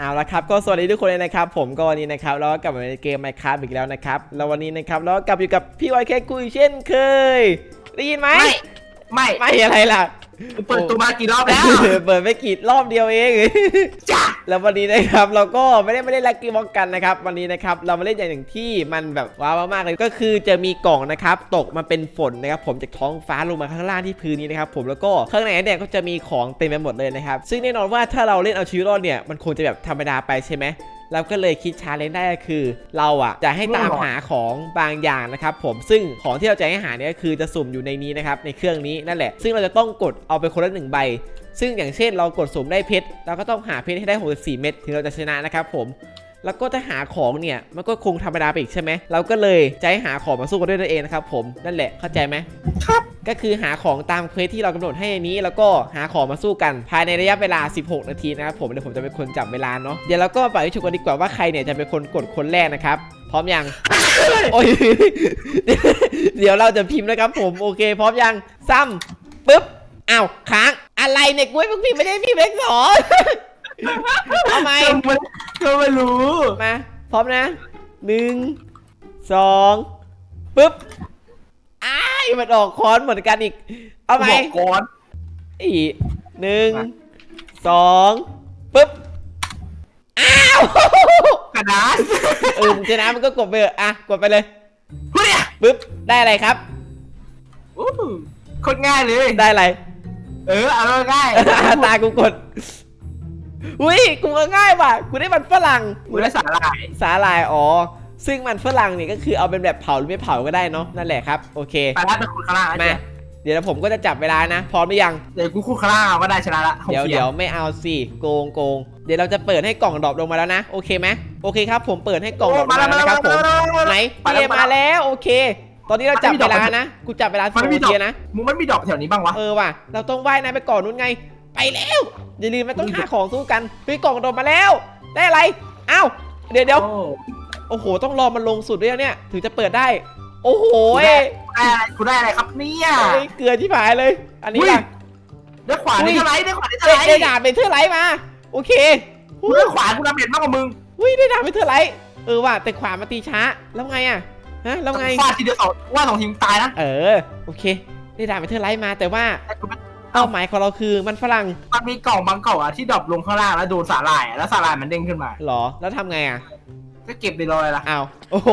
เอาละครับก็สวัสดีทุกคนเลยนะครับ ผมก็วันนี้นะครับเราก็กลับมาในเกม Minecraft อีกแล้วนะครับแล้ววันนี้นะครับเราก็กลับอยู่กับพี่วายแคคุยเช่นเคย ได้ยินไหมไม่ไม่ไม่อะไรล่ะ กูเปิดตัวมากี่รอบแล้วเปิดไม่กี่รอบเดียวเองจ้าแล้ววันนี้นะครับเราก็ไม่ได้ไม่ได้ลักกี้บ็อกกันนะครับ วันนี้นะครับเรามาเล่นอย่างหนึ่งที่มันแบบว้าวมากๆเลยก็คือจะมีกล่องนะครับตกมาเป็นฝนนะครับผมจากท้องฟ้าลงมาข้างล่างที่พื้นนี้นะครับผมแล้วก็ข้างในเนี่ยก็จะมีของเต็มไปหมดเลยนะครับซึ่งแน่นอนว่าถ้าเราเล่นเอาชีวิตรอดเนี่ยมันคงจะแบบธรรมดาไปใช่ไหม เราก็เลยคิดชาเลนจ์ได้ก็คือ เราอะจะให้ตามหาของบางอย่างนะครับผมซึ่งของที่เราจะให้หาเนี่ยคือจะสุ่มอยู่ในนี้นะครับในเครื่องนี้นั่นแหละ ซึ่งเราจะต้องกดเอาไปคนละหนึ่งใบ ซึ่งอย่างเช่นเรากดสุ่มได้เพชรเราก็ต้องหาเพชรให้ได้ 64 เม็ดถึงเราจะชนะนะครับผม แล้วก็ถ้าหาของเนี่ยมันก็คงธรรมดาไปอีกใช่ไหมเราก็เลยจะให้หาของมาสู้กันด้วยนั่นเองนะครับผมนั่นแหละเข้าใจไหมครับก็คือหาของตามเควสที่เรากำหนดให้อันนี้ แล้วก็หาของมาสู้กัน ภายในระยะเวลา 16 นาทีนะครับผมเดี๋ยวผมจะเป็นคนจับเวลาเนาะเดี๋ยวเราก็มาปล่อยให้ฉุกกันดีกว่าว่าใครเนี่ยจะเป็นคนกดคนแรกนะครับพร้อมยังโอ้ยเดี๋ยวเราจะพิมพ์นะครับผมโอเค พร้อมยังซ้ำปึ๊บอ้าวค้างอะไรเนี่ยกูให้มึงพิมพ์ไม่ได้พิมพ์เลขสองเอาไหม ก็ไม่ก็ไม่รู้ มาพร้อมนะหนึ่งสองปึ๊บอ้ายมันออกคอนเหมือนกันอีก เอาไหมบอกก่อนอีกหนึ่งมาสองปึ๊บอ้าวกระดาษเออมึงชนะมันก็กดไปเถอะอะกดไปเลยเฮ้ยปึ๊บได้อะไรครับอู้โคตรง่ายเลยได้อะไร เออเอาง่ายตากูกด อุ้ยกูก็ง่ายว่ะกูได้มันฝรั่งกูได้สาหร่ายสาหร่ายอ๋อซึ่งมันฝรั่งเนี่ยก็คือเอาเป็นแบบเผาหรือไม่เผาก็ได้เนาะนั่นแหละครับโอเคไปแล้วเป็นคุณข้างล่างนะมาเจ๊เดี๋ยวผมก็จะจับเวลานะ พร้อมหรือยัง เดี๋ยวกูคู่ข้างล่างเอาก็ได้ชนะละเดี๋ยวเดี๋ยวไม่เอาสิโกงโกงเดี๋ยวเราจะเปิดให้กล่องดรอปลงมาแล้วนะ โอเคไหมโอเคครับ ผมเปิดให้กล่องดรอปลงมาแล้วนะครับผมไหนพี่เอมาแล้วโอเค ตอนนี้เราจับเวลานะกูจับเวลาสิมันบไม่มีนาดอกทีนะมึงมันมีดอกแถวนี้บ้างวะเออว่ะเราต้องว่ายน้ำไปก่อนนู้นไง ไปแล้ว อย่าลืมไม่ต้องหาของสู้กันเฮ้ยกล่องโดนมาแล้ว ได้อะไรอ้าวเดี๋ยวเดี๋ยวโอ้โอ้โหต้องรอมันลงสุดด้วยเนี่ย ถึงจะเปิดได้ โอ้โหได้เอ้ยได้อะไรกูได้อะไรครับเนี่ยเอ้ยเกลือที่ผายเลย อันนี้อุ้ยล่ะได้ขวานอุ้ได้ยเท่าไหรได้ขวานได้เท่าได้ไหรได้ดาบเป็นเทอร์ไลท์มา โอเคกูได้ขวานกูดาเมจมากกว่ามึงอุ้ยได้ดาบเป็นเทอร์ไลท์เออว่ะแต่ขวามาตีช้าแล้วไงอะฮะแล้วไงฟาดทีเดียวสองว่าสองทีมตายนะเออโอเค ได้ดาบเป็นเทอร์ไลท์มาแต่ว่าแต่กูไม่ เป้าหมายของเราคือมันฝรั่งมันมีกล่องบางกล่องอะที่ดรอปลงข้างล่างแล้วโดนสาหร่ายอะแล้วสาหร่ายมันเด้งขึ้นมาเหรอ แล้วทำไงอะก็เก็บไปเลยล่ะอ้าวโอ้โห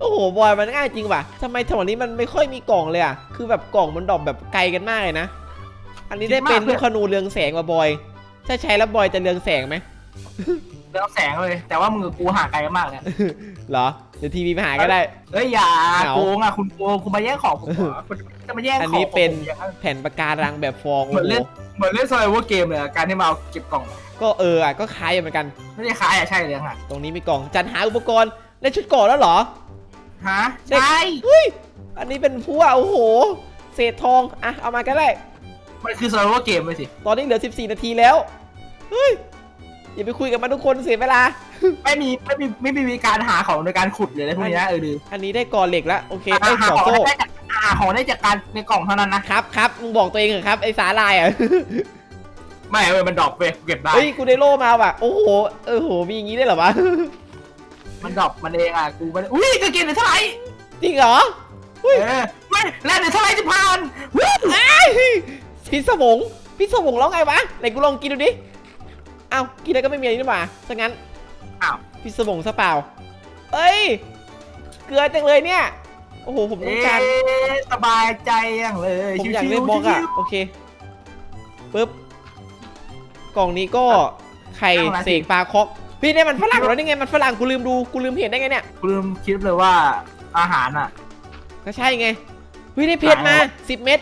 โอ้โหบอยมันง่ายจริงว่ะทำไมแถวนี้มันไม่ค่อยมีกล่องเลยอะคือแบบกล่องมันดรอปแบบไกลกันมากเลยนะอันนี้ได้เป็นลูกขนูเรืองแสงว่ะบอย ถ้าใช้แล้วบอยจะเรืองแสงไหมเรื่องแสงเลย แต่ว่ามึงกับกูห่างไกลกันมากเลยเหรอ เดี๋ยวทีวีไปหาก็ได้ เอ้ยอย่าเอาโกงอะคุณโกงคุณมาแย่งของผมเหรอคุณจะมาแย่งของอันนี้เป็นผมอย่างนั้นแผ่นปะการังแบบฟองเหมืโอ้อนโหเล่นเหมือนเล่นสไลเวอร์เกมเลยอะการที่มาเอาเก็บกล่องก็เอออะก็คล้ายอยู่เหมือนกัน ไม่ได้คล้ายอะใช่เลยฮะตรงนี้มีกล่องจัดหาอุปกรณ์ได้ชุดเก่อนแล้วเหรอ ฮะเด็กใช่เฮ้ย อันนี้เป็นพั่วโอ้โห เศษทองอะเอามาก็ได้ มันคือสไลเวอร์เกมเลยสิตอนนี้เหลือ 14 นาทีแล้ว เฮ้ย อย่าไปคุยกับมันทุกคนเสียเวลา ไม่มีไม่มีไม่มีการหาของโดยการขุดเลยนะพวกนี้นะเออดืออันนี้ได้ก่อเหล็กแล้วโอเคไอ้ยหาก่อของโซ่ได้จากหาของได้จากการในกล่องเท่านั้นนะครับครับมึงบอกตัวเองเหรอครับไอ้สาลายอะไม่เว้ยมันดรอปไปเก็บได้เฮ้ยกูได้โล่มาว่ะโอ้โหเออโหมีอย่างงี้ได้วยเหรอวะมันดรอปมันเองอะกูไม่ได้อุ้ยกางเกงเหลือเท่าไหร่จริงเหรอเออไม่แล้วเหลือเท่าไหร่จะพันวู้อ้ายพิษสมงพิษสมงแล้วไงวะไหนกูลองกินดูดิเอ้ากินแล้วก็ไม่มีอะไรนี่หว่าซะงั้น อ้าว พิษสมงซะเปล่า เอ้ย เกลือจังเลยเนี่ย โอ้โห ผมต้องการเอ๊ะสบายใจอย่างเลยผมชิวๆอยากเล่นบล็อกอะชิว โอเคปึ๊บกล่องนี้ก็ไข่เสกปลาคอกพี่เนี่ยมันฝรั่งเหรอนี่ไงมันฝรั่งกูลืมดูกูลืมเห็นได้ไงเนี่ยๆกูลืมคิดเลยว่าอาหารอะ ก็ใช่ไงเฮ้ยได้เพชรมา10 เม็ด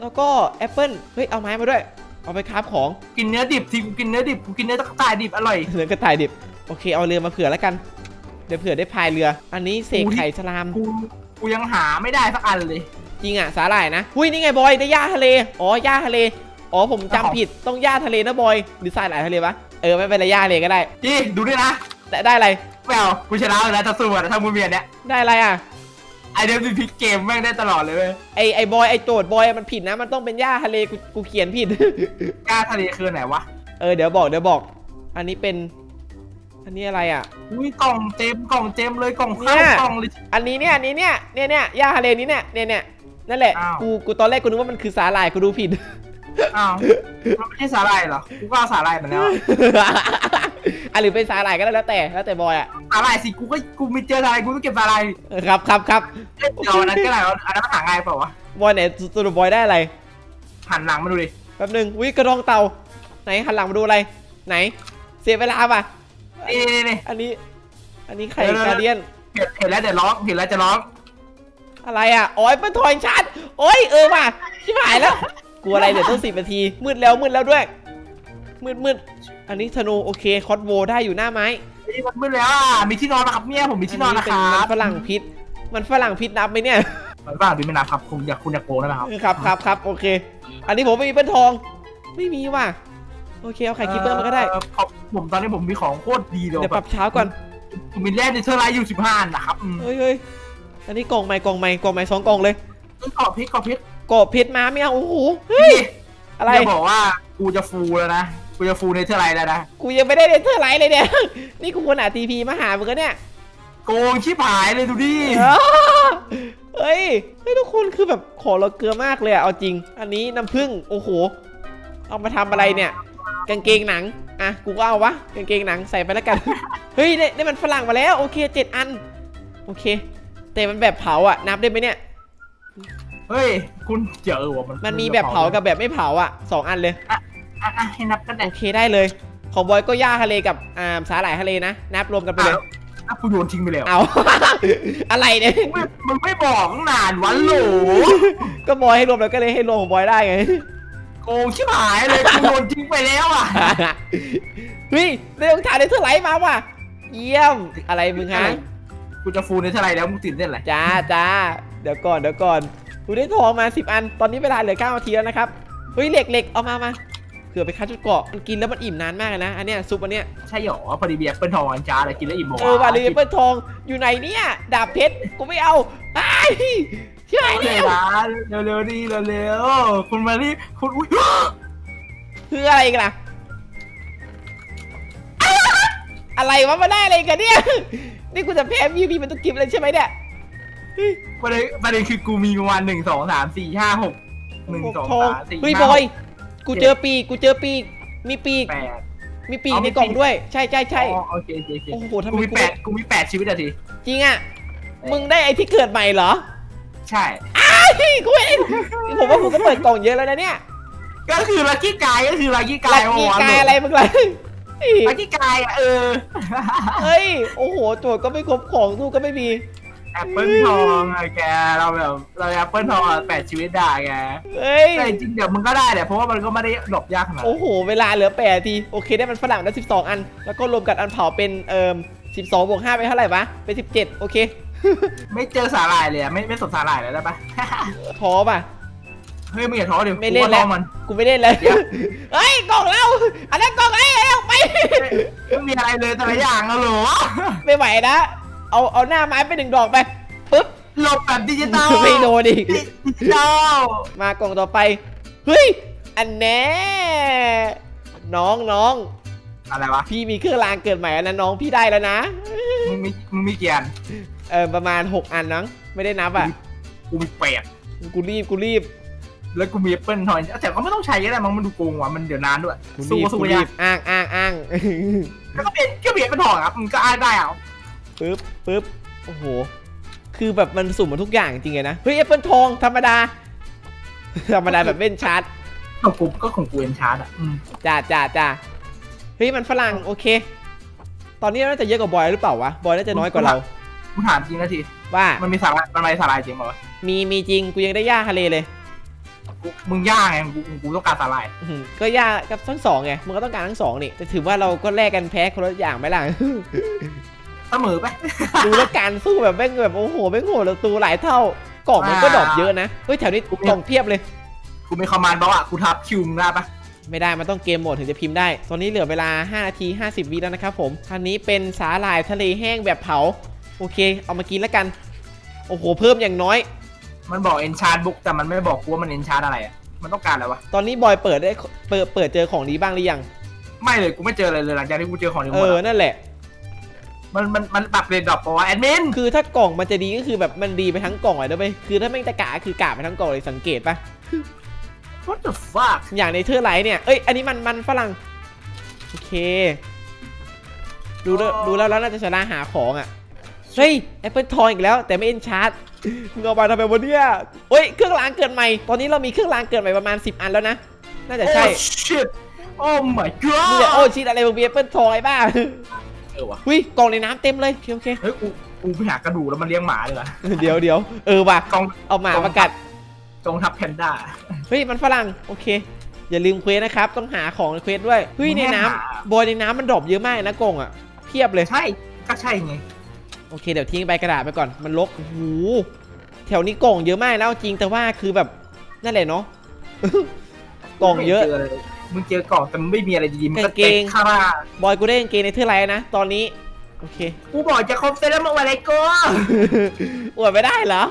แล้วก็แอปเปิ้ลเฮ้ยเอาไม้มาด้วย เอาไปคราฟของกินเนื้อดิบทีกูกินเนื้อดิบกูกินเนื้อตะกายดิบอร่อย เหลือกระต่ายดิบ โอเคเอาเรือมาเผื่อแล้วกัน เดี๋ยวเผื่อได้พายเรือ อันนี้เสกไข่สลาม กูกูยังหาไม่ได้สักอันเลย จริงอะสาหร่ายนะหุ้ยนี่ไงบอยได้ย่าทะเล อ๋อย่าทะเล อ๋อผมจำอ๋อผิดต้องย่าทะเลนะบอย หรือสาหร่ายทะเลวะเออไม่เป็นไรย่าทะเลก็ได้พี่ดูด้วยนะแต่ได้อะไรแมวกูชนะเลยนะถ้าสู้อะถ้ามูเมียเนี้ยได้อะไรอะ ไอเดมพลิกเกมแม่งได้ตลอดเลยเว้ยไอไอบอยไอโจทย์บอยมันผิดนะ มันต้องเป็นหญ้าทะเลกูกูเขียนผิด กล้าทะเลคือไหนวะ เออเดี๋ยวบอกเดี๋ยวบอก อันนี้เป็น อันนี้อะไรอะ อุ้ยกล่องเต็มกล่องเต็มเลยกล่องข้าวเนี่ย กล่องเลย อันนี้เนี่ยอันนี้เนี่ยเนี่ยเนี่ยย่าทะเลนี้เนี่ยเนี่ยเนี่ยนั่นแหละอ้าว กูกูตอนแรกกูนึกว่ามันคือสาหร่ายกูดูผิด อ้าวมันไม่ใช่สาหร่ายเหรอกูก็เอาสาหร่ายมาแล้วอะอะหรือเป็นสาหร่ายก็ได้แล้วแต่แล้วแต่บอยอะสาหร่ายสิกูก็กูไม่เจอสาหร่ายกูต้องเก็บสาหร่ายเออครับครับครับเอ้ยเดี๋ยวอันนั้นก็ได้วะอันนั้นมันหาง่ายเปล่าวะบอยไหนสรุปบอยได้อะไรหันหลังมาดูดิแป๊บหนึงวิกระดองเต่าไหนหันหลังมาดูอะไร ไหน เสียเวลาป่ะ นี่นี่นี่อันนี้ อันนี้ใครเออการเดียน เห็นเห็นแล้วเดี๋ยวร้องเห็นแล้วจะร้องอะไรอะโอ้ยเป็นทอยชัดโอ้ยเออว่ะชิบหายแล้ว กลัวอะไรเดี๋ยวต้องสิบนาที มืดแล้วมืดแล้วด้วย มืดมืดอันนี้ธนูโอเคคอสโวได้อยู่หน้าไม้นี่มันมืดแล้วอะมีที่นอนนะครับเนี่ยผมมีที่นอนนะเป็คมัรับฝรั่งพิษ มันฝรั่งพิษนับไหมเนี่ย มันบ้าดูไม่นับครับคุณอยากคุณอยากโกงได้ไหมครับ ครับครับครับโอเค อันนี้ผมไม่มีเป็นทอง ไม่มีว่ะ โอเคเอาไข่คิปเปอร์มาก็ได้เอ่อขอบผมตอนนี้ผมมีของโคตรดีเลยเดี๋ยวปรับเช้าก่อน ผมมีแร่ในเทอร์ไลท์อยู่สิบห้านะครับอืมเฮ้ยเฮ้ยอันนี้กล่องใหม่กล่องใหม่กล่องใหม่สองกล่องเลยขอบเพชรขอบเพชรกบเพชรมาไม่เอาโอ้โหเฮ้ยอะไร จะบอกว่ากูจะฟูแล้วนะ กูจะฟูในเทอร์ไลท์แล้วนะ กูยังไม่ได้เดนเทอร์ไลท์เลยเนี่ย นี่กูควรหาทีพีมาหามึงกันเนี่ยโกงชิบหายเลยดูดิอ้าวเฮ้ยเฮ้ยทุกคนคือแบบขอเราเกลือมากเลยอะเอาจริง อันนี้น้ำผึ้งโอ้โห เอามาทำอะไรเนี่ย กางเกงหนัง อะ กูก็เอาวะ กางเกงหนังใส่ไปแล้วกัน เฮ้ยเนี่ยเนี่ยมันฝรั่งมาแล้ว โอเคเจ็ดอัน โอเค แต่มันแบบเผาอะนับได้ไหมเนี่ย เฮ้ย คุณเจอวะมันมันมีแบบเผากับแบบไม่เผาอะสองอันเลย อะอะให้นับกันได้โอเคได้เลย ของบอยก็ย่าทะเลกับอ่าสาหร่ายทะเลนะ นับรวมกันไปเลย อะกูโยนทิ้งไปแล้วเอา อะไรเนี่ยไม่มันไม่บอกตั้งนานวันโหลก็บอยให้รวมแล้วก็เลยให้รวมของบอยได้ไง โกงชิบหายเลยกูโยนทิ้งไปแล้วอะเฮ้ยได้รองเท้าได้เท่าไหร่มาว่ะ เยี่ยม อะไรมึงฮะกูจะฟูในเทอร์ไลท์แล้วมึงตื่นเต้นอะไรจ้าจ้าเดี๋ยวก่อนเดี๋ยวก่อนกูได้ทองมา 10 อัน ตอนนี้เวลาเหลือ9นาทีแล้วนะครับ เฮ้ยเหล็กเหล็กเอามามาเผื่อไปคัดจุดเกาะมันกินแล้วมันอิ่มนานมากเลยนะ อันเนี้ยซุปอันเนี้ยใช่หรอพอดีเบียร์เป็นทองอันจ้าเลยกินแล้วอิ่มหมดเออว่าเลยเปิ้ลทองอยู่ไหนเนี่ย ดาบเพชร กูไม่เอาไอ้ายเชื่อเร็เนี่ยวนะเร็วๆดีเร็วๆคุณมารีคุณอุ้ยคืออะไรกันล่ะอะไรวะมาได้อะไรกันเนี่ย นี่กูจะแพ้พีพีเป็นตุกกิฟเลยใช่ไหมเนี่ยประเด็นประเด็นคือกูมีประมาณหนึ่งสองสามสี่ห้าหกหนึ่งสองทองสามสี่เฮ้ยบห้าอยกูเจอปีกกูเจอปีกมีปีก แปด มีปีกเอาในมีกล่องปีกด้วย ใช่ใช่ใช่ อ๋อโอเคโอเคโอเคโอ้โหทำกูไมมีกู แปดกูมีแปดชีวิตอะทีจริงอะ มึงได้ไอ้ที่เกิดใหม่เหรอ ใช่ไอ้กูเองผมว่าผมก็เปิดกล่องเยอะแล้วนะเนี่ยก็คือลักกี้กายก็คือลักกี้กาลัยกกี้กายอะไรมึงเลยลักกี้กายอะเออเฮ้ยโอ้โหโจทย์ก็ไม่ครบของสู้ก็ไม่มีแอปเปิลทองอะแกเราแบบเราแอปเปิลทองอะแปดชีวิตได้แกเฮ้ยแต่จริงๆเดี๋ยวมึงก็ได้แหละเพราะว่ามันก็ไม่ได้ดรอปยากขนาดนั้นโอ้โหเวลาเหลือแปดนาทีโอเคได้มันฝรั่งได้สิบสองอัน แล้วก็รวมกับอันเผาเป็นเอ่อสิบสองบวกห้าเป็นเท่าไหร่วะเป็นสิบเจ็ดโอเค ไม่เจอสาหร่ายเลยอะไม่ไม่สนสาหร่ายเลยได้ปะ ท้อป่ะ เฮ้ยมึงอย่าท้อเดี๋ยวไม่เล่นแล้วกูาท้อมัน กูไม่เล่นเลยเดี๋ยว เฮ้ยกล่องเราอันนั้นกล่องไอ้เอ้าไป ไม่มีอะไรเลยแต่ละอย่างแล้วเหรอไม่ไหวนะ เอาเอาหน้าไม้ไปหนึ่งดอกไปปึ๊บหลบแบบดิจิตอลไม่โดนดิดิจิตอลมากล่องต่อไป เฮ้ย อันแน่ น้องน้องอะไรวะพี่มีเครื่องรางเกิดใหม่แล้วนะน้องพี่ได้แล้วนะ มึงมีมึงมีเกียร์ เออประมาณ 6 อันนังไม่ได้นับอะ กูมีแปดกูรีบกูรีบแล้วกูมีแอปเปิลทอยแต่ก็ไม่ต้องใช้ก็ได้มั้งมันดูโกงว่ะมันเดี๋ยวนานด้วยกูสู้รีบสู้กูไม่รียากบอ้างอ้างอ้าง แล้วก็เปลี่ยนก็เปลี่ยนเป็นทองครับมึงก็อ้ายได้เอาปึ๊บปึ๊บโอ้โห คือแบบมันสุ่มมาทุกอย่างจริงๆเลยนะ เฮ้ยแอปเปิลทองธรรมดา ธรรมดาแบบเล่นชาร์จของกูก็ของกูเอ็นชาร์ดอะอืมจ้าจ้าจ้าเฮ้ยมันฝรั่งโอเค ตอนนี้น่าจะเยอะกว่าบอยหรือเปล่าวะ บอยน่าจะน้อยกว่าเรา กูถามจริงนะทีว่ามันมีสาระมันมีสาระจริงป่าวะมีมีจริงกูยังได้ย่าทะเลเลยกูมึงย่างไงกูกูต้องการสาหร่ายอื้อหือก็ย่ากับทั้งสองไงมึงก็ต้องการทั้งสองนี่แต่ถือว่าเราก็แลกกันแพ้คนละอย่างไหมล่ะ เสมอไป ดูแล้วการสู้แบบแม่งแบบโอ้โหแม่งโหดเราตูหลายเท่ากล่องมันก็ดรอปเยอะนะเฮ้ยแถวนี้กล่องเพียบเลย กูมีคอมมานด์บอกอะกูทับคิวมึงได้ปะไม่ได้มันต้องเกมโหมดถึงจะพิมพ์ได้ ตอนนี้เหลือเวลา5นาที50วิแล้วนะครับผมอันนี้เป็นสาหร่ายทะเลแห้งแบบเผา โอเค เอามากินแล้วกัน โอ้โห เพิ่มอย่างน้อย มันบอกเอนชาร์ดบุ๊กแต่มันไม่บอกกูว่ามันเอนชาร์ดอะไรอะ มันต้องการอะไรวะ ตอนนี้บอยเปิดได้เปิดเปิดเจอของดีบ้างหรือยัง ไม่เลยกูไม่เจออะไรเลยหลังจากที่กูเจอของในหเอมดอ อะนั่นแหละ มันมันมันปรับเรทดรอปปะวะแอดมิน คือถ้ากล่องมันจะดีก็คือแบบมันดีไปทั้งกล่องเลยนะเว้ยคือถ้าไม่งตะกะคือกะไปทั้งกล่องเลยสังเกตปะ what the fuck อย่างในเทอร์ไลท์เนี่ย เอ้ย อันนี้มันมันฝรั่ง โอเค ดูแล้วอ๋อดูแล้วแล้วน่าจะชนะหาของอะ เฮ้ยแอปเปิลทองอีกแล้วแต่ไม่เอ็นชาร์จมึงเอามาทำไมวะเนี่ยเฮ้ยเครื่องรางเกิดใหม่ ตอนนี้เรามีเครื่องรางเกิดใหม่ประมาณ 10 อันแล้วนะ น่าจะใช่โอ้ shit โอ้ my มึงจะ god โอ้ชิดอะไรมึงมีแอปเปิลทองไอ้บ้าเออวะหุ้ยกล่องในน้ำเต็มเลยโอเคโอเคเฮ้ยกูกูไปหากระดูกแล้วมันเลี้ยงหมาเลยเหรอเดี๋ยวเดี๋ยวเออว่ะกองเอาหมามากัด กองทัพแพนด้า เฮ้ยมันฝรั่งโอเค อย่าลืมเควสนะครับ ต้องหาของในเควสด้วยเฮ้ยในน้ำบอยในน้ำมันดรอปเยอะมากนะกล่องอะเพียบเลย ใช่ก็ใช่ไง โอเคเดี๋ยวทิ้งใบกระดาษไปก่อนมันลกโอ้โหแถวนี้กล่องเยอะมากแล้วจริงแต่ว่าคือแบบนั่นแหละเนาะกล่องเยอะ ไม่จลมึงเจอกล่องแต่มันไม่มีอะไรดีๆมันก็กางเกเต็งกข้าราบอยกูได้กางเกงในเทือไรนะตอนนี้ โอเค กูบอกจะครบเซตแล้วมาอะไรก็อวดไม่ได้เหรอ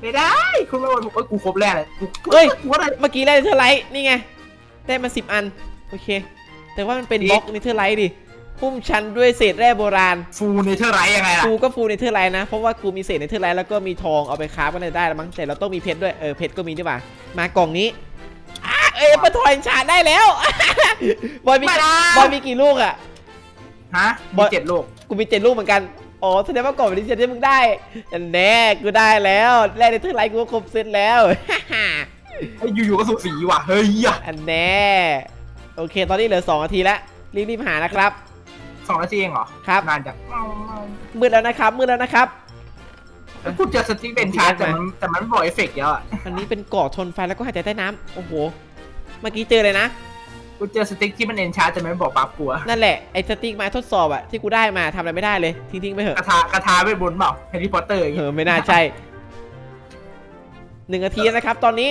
ไม่ได้คุณมาบอกเอ้ยกูครบแล้วเลยกูเฮ้ยกูอะไรเมื่อกี้ได้ในเทือไรนี่ไง ได้มาสิบอัน โอเค แต่ว่ามันเป็นดีบล็อกในเทือไรดิ พุ่มชันด้วยเศษแร่โบราณ ฟูเนเธอร์ไรยังไงล่ะ กูก็ฟูในเทือไรนะ เพราะว่ากูมีเศษในเทือไรแล้วก็มีทองเอาไปค้าฟกันได้แล้วมั้งแต่เราต้องมีเพชรด้วย เออเพชรก็มีด้วยว่ะมากล่องนี้อะเอ้ยปะทอยชาได้แล้ว บอยมีม่ได้บอยมีกี่ลูกอะ ฮะบอมียเจ็ดลูก กูมีเจ็ดลูกเหมือนกัน อ๋อแสดงว่าก่อนวันนี้เจ็ดที่มึงได้อันแน่กูได้แล้วแรกในเทือไรกูก็ครบเซตแล้วเฮ้ยอยู่ๆก็สูสีว่ะ เฮ้ยอะอันแน่ โอเค ตอนนี้เหลือ 2 นาทีแล้วรีบๆหานะครับ สองนาทีเองเหรอครับ นานจังมืดแล้วนะครับมืดแล้วนะครับ แล้วกูเจอสติ๊กเป็นชาร์จแต่มันแต่มันไม่บอกเอฟเฟกต์เยอะอะอันนี้เป็นเกาะชนไฟแล้วก็หายใจใต้น้ำโอ้โห เมื่อกี้เจอเลยนะ กูเจอสติ๊กที่มันเอนชาร์จแต่มันไม่บอกปั๊บกูอะนั่นแหละไอ้สติ๊กไม้ทดสอบอะที่กูได้มาทำอะไรไม่ได้เลยทิ้งๆไปเถอะ กระทากระทาเวทบนต์เปล่าแฮร์รี่พอตเตอร์อย่างเองี้อไม่น่าใช่หนึ่งนาทีแล้วนะครับ ตอนนี้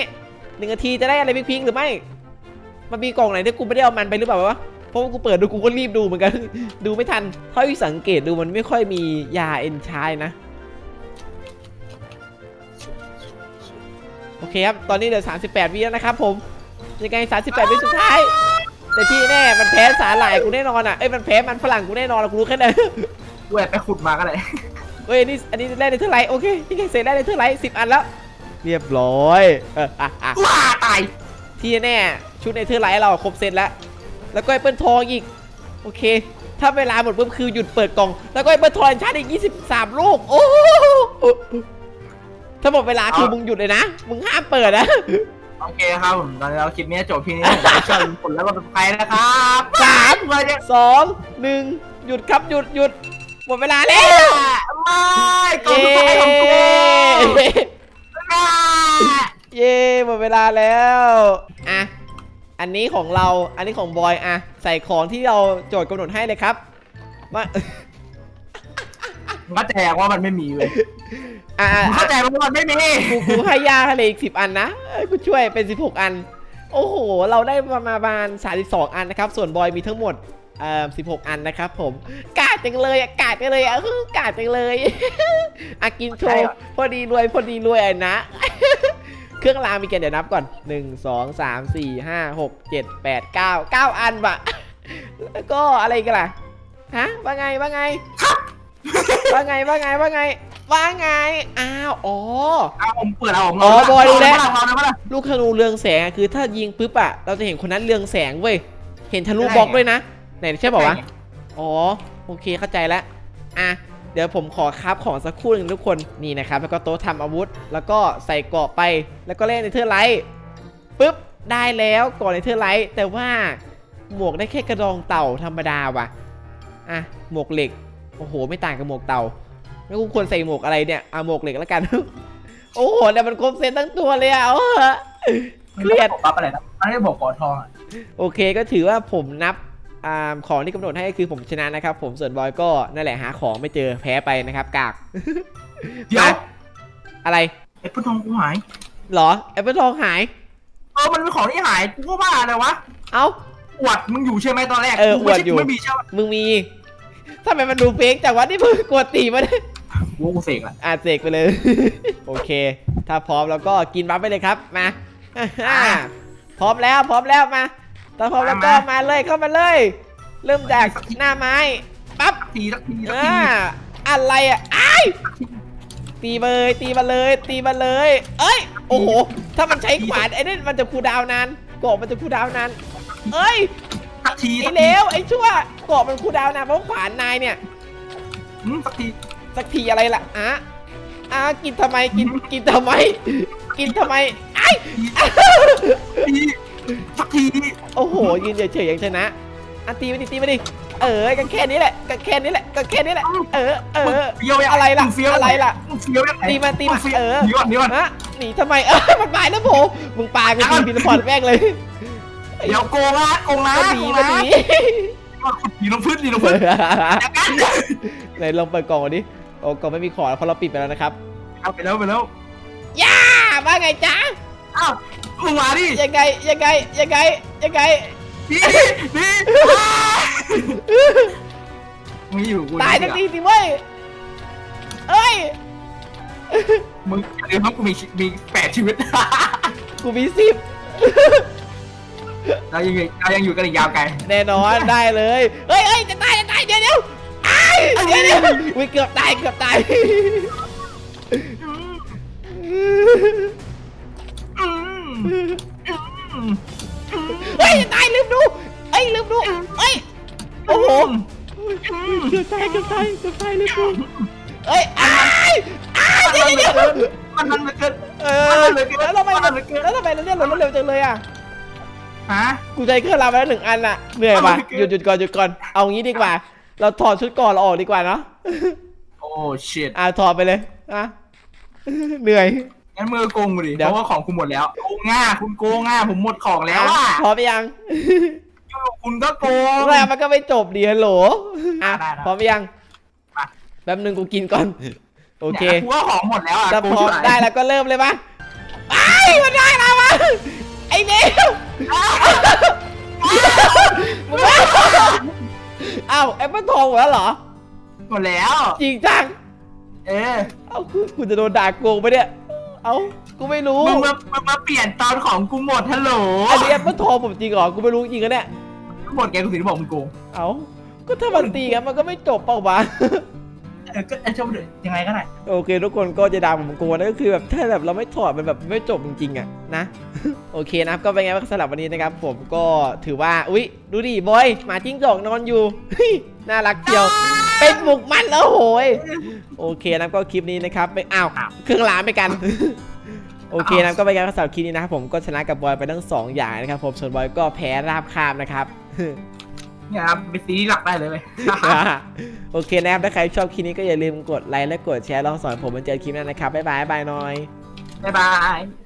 หนึ่งนาทีจะได้อะไรพิงๆหรือไม่ มันมีกล่องไหนที่กูไม่ได้เอามันไปหรือเปล่าวะ เพราะว่ากูเปิดดูกูก็รีบดูเหมือนกัน ดูไม่ทันเท่าที่สังเกตดูมันไม่ค่อยมียาเอนชายนะ โอเคครับ ตอนนี้เหลือ 38 วิแล้วนะครับผม ยังไง 38 วิสุดท้าย แต่ที่แน่ มันแพ้สาหร่ายกูแน่นอนอะ เอ้ย มันแพ้มันฝรั่งกูแน่นอนอะกูรู้แค่นั้นกูแอบไปขุดมาก็เลยเฮ้ยอันนี้อันนี้แรกในเท่าไหร่โอเคนี่ไงเสร็จแรกในเท่าไหร่สิบอันแล้ว เรียบร้อยเอออะอะว้าตายที่แน่ชุดในเทอร์ไลท์เราครบเซตแล้ว แล้วก็ไอ้เปิลทองอีก โอเค ถ้าเวลาหมดปุ๊บคือหยุดเปิดกล่อง แล้วก็ไอ้เปิลทองชาร์จอีก 23 ลูก โอ้โหถ้าหมดเวลาคือมึงหยุดเลยนะ มึงห้ามเปิดนะ โอเคครับผมตอนนี้เราคลิปนี้จบเพียงนี้ผมจะช่วยผลแล้วก็เป็นใครนะครับสามเลยเนี่ยสองหนึ่งหยุดครับหยุดหยุดหมดเวลาแล้วไม่ก่อนเย้สุดท้ายของกูอ่าเย้หมดเวลาแล้ว อะ อันนี้ของเรา อันนี้ของบอยอะใส่ของที่เราโจทย์กำหนดให้เลยครับว่ามึงเข้าใจว่ามันไม่มีเว้ยอะอะมึงอะเข้าใจว่ามันไม่มีกูกูให้ยาทะเลอีกสิบอันนะเอ้ยกูช่วยเป็น16อัน โอ้โห เราได้ประมาณ32อันนะครับ ส่วนบอยมีทั้งหมดเอ่อ16อันนะครับผมกาดจังเลยอะกาดจังเลยอะอื้อกาดจังเลย อากินโชว์พอดีรวยพอดีรวยอะนะ เครื่องรางมีกี่เดี๋ยวนับก่อน 1 2 3 4 5 6 7 8 9 9 อันบะแล้วก็อะไรกันล่ะ ฮะ ว่าไง ว่าไง ว่าไง ว่าไง ว่าไง ว่าไง อ้าว อ๋อ เอาผมเปิดเอาผมอ๋อบอยรู้แล้วเราเลยมั้ยลูกธนูเรืองแสงอะคือถ้ายิงปุ๊บอะเราจะเห็นคนนั้นเรืองแสงเว้ย เห็นทะลุได้ไงบล็อกด้วยนะ ไหนใช่ป่าวะใช่ไงอ๋อ โอเคเข้าใจแล้ว อะ เดี๋ยวผมขอคราฟของสักครู่หนึ่งทุกคนนี่นะครับแล้วก็โต๊ะทำอาวุธ แล้วก็ใส่เกราะไป แล้วก็เล่นในเทอร์ไลท์ปุ๊บได้แล้วก่อนในเทอร์ไลท์แต่ว่าหมวกได้แค่กระดองเต่าธรรมดาว่ะอะหมวกเหล็กโอ้โห ไม่ต่างกับหมวกเต่าแล้วกูควรใส่หมวกอะไรเนี่ยเอาหมวกเหล็กแล้วกัน โอ้โหเนี่ยมันครบเซตทั้งตัวเลยอะเอาเถอะเครียดมันไม่ได้บอกปั๊บอะไรนะมันไม่ได้บอกกอทองอะโอเคก็ถือว่าผมนับอา ของที่กำหนดให้คือผมชนะนะครับ ผมส่วนบอยก็นั่นแหละหาของไม่เจอแพ้ไปนะครับกากเดี๋ยวมาอะไรไอ้พุททองกูหายเหรอแอปเปิลทองหายเออมันเป็นของที่หายกูก็ว่าอะไรวะเอ้าอวดมึงอยู่ใช่ไหมตอนแรกเออกูไม่อวดใช่อยู่กูไม่มีใช่ไหมมึงมีทำไมมันดูเฟกจากว่านี่มึงกดตีมาเนี่ยกูว่ากูเสกละอาเสกไปเลย โอเค ถ้าพร้อมแล้วก็กินบัฟไปเลยครับมาอ่าพร้อมแล้วพร้อมแล้วมา ถ้าพร้อมแล้วก็มาเลยเข้ามาเลย เริ่มจากหน้าไม้ปั๊บทีสักทีสักอ่าทีอะไรอะอ้ายตีมาเลยตีมาเลยตีมาเลย เอ้ยโอ้โหถ้ามันใช้ขวานไอ้นี่มันจะคูลดาวน์นานเกาะมันจะคูลดาวน์นานเอ้ยสักทีไอ้สักเลทีวไอ้ชั่วเกาะมันคูลดาวน์นานเพราะขวานนายเนี่ยอืมสักทีสักทีอะไรล่ะอะอะกินทำไมกินกินทำไม กินทำไมไอ้ที สักทีโอ้โห ยืนเฉยๆยังชนะอะตีมาดิตีมาดิ เออก็แค่นี้แหละก็แค่นี้แหละก็แค่นี้แหละ เออ เออ เฟี้ยวยังอะไรล่ะ มึงเฟี้ยวอะไรล่ะ มึงเฟี้ยวยังไงตีมาตีมางฟี้ยวเออหนีก่อนหนีก่อนฮะหนีทำไม เออ มันมาแล้วผมมึงปากูทีพินพอร์ตแม่งเลยเดี๋ยวโกงละโกงละก็โกดีงก็ละดีหนีลงพื้นหนีลงพื้นอย่างนั้นไหนลองเปิดกล่องก่อนดิโอ้กล่องไม่มีของเพราะเราปิดไปแล้วนะครับ เอาไปแล้วไปแล้วย่าว่าไงจ๊ะ อ้าวมึงมาดิยังไงยังไงยังไงยังไงนี่นี่มึงอยู่กูตายทันทีสิเว้ยเอ้ยมึงเดี๋ยวครับกูมีมีแปดชีวิต กูมีสิบเรายังเรายังอยู่กันอีกยาวไกล แน่นอนได้เลยเฮ้ยเฮ้ยจะตายจะตายเดี๋ยวเดี๋ยวอ้ายเดี๋ยวเดี๋ยวอุ้ยเกือบตายเกือบตายอืมอืม เฮ้ยจะตายลืมดูเอ้ยลืมดูเอ้ยโอ้โหอืมเกือบตายเกือบตายเกือบตายลืมดูเอ้ยอ้ายอ้ายเดี๋ยวเดี๋ยวเดี๋ยวมันมันมันเกินเออแล้วทำไมมันแล้วทำไมเราเลื่อนรถเร็วจังเลยอะฮะกูใจเครื่องรางไปแล้วหนึ่งอันอะเหนื่อยว่ะหยุดหยุดก่อนหยุดก่อนเอางี้ดีกว่า เราถอดชุดก่อนเราออกดีกว่าเนาะโอ้ชิตอะถอดไปเลยอะเหนื่อย งั้นมือโกงกูดิ เดี๋เพยว ราะว่าของคุณหมดแล้ว โกงง่าคุณโกงง่าผมหมดของแล้วอะพร้อมยังคุณก็โกง แล้วมันก็ไม่จบดีฮัลโหลอะได้ได้พร้อมยังมา แป๊บนึงกูกินก่อน โอเคนี่ยกูว่าของหมดแล้วอะถ้าโกงพร้อมชิบหายได้แล้วก็เริ่มเลยปะไอ้ยมันได้แล้ววะไอ้เนวมึงว่าอ้าวแอปเปิลทองหมดแล้วเหรอ หมดแล้ว จริงจัง เออ เอ้ากูกูจะโดนด่าโกงไปะเนี่ย เอ้ากูไม่รู้มึงมามึงมาเปลี่ยนตอนของกูหมดฮัลโหลอันนี้แอปเปิลทองผมจริงเหรอกูไม่รู้จริงกันเนี่ยหมดแกกูถึงได้บอกมึงโกงเอ้าก็ถ้ามันตีกันมันก็ไม่จบเปล่าวะเออก็ไอ้ชมเลยยังไงก็ได้โอเคทุกคนก็จะด่าผมโกงนะก็คือแบบถ้าแบบเราไม่ถอดมันแบบไม่จบจริงๆอะนะโอเคนะครับก็เป็นไงบ้างสำหรับวันนี้นะครับ ผมก็ถือว่าอุ๊ยดูดิบอยหมาจิ้งจอกนอนอยู่เฮ้ยน่ารักเชียว เป็นหมุกมันแล้วโหยโอเคนะครับก็คลิปนี้นะครับไปอ้าวเครื่องรางไปกัน โอเคนะครับก็เป็นไงบ้างสำหรับคลิปนี้นะครับผมก็ชนะกับบอยไปทั้งสองอย่างนะครับผมส่วนบอยก็แพ้ราบคาบนะครับเนี่ยครับเป็นซีรีส์หลักได้เลยเว้ยโอเคนะครับถ้าใครชอบคลิปนี้ก็อย่าลืมกดไลค์และกดแชร์แล้วสอนผมมาเจอคลิปหน้านะครับบ๊ายบายบ๊ายบายหน่อยบ๊ายบาย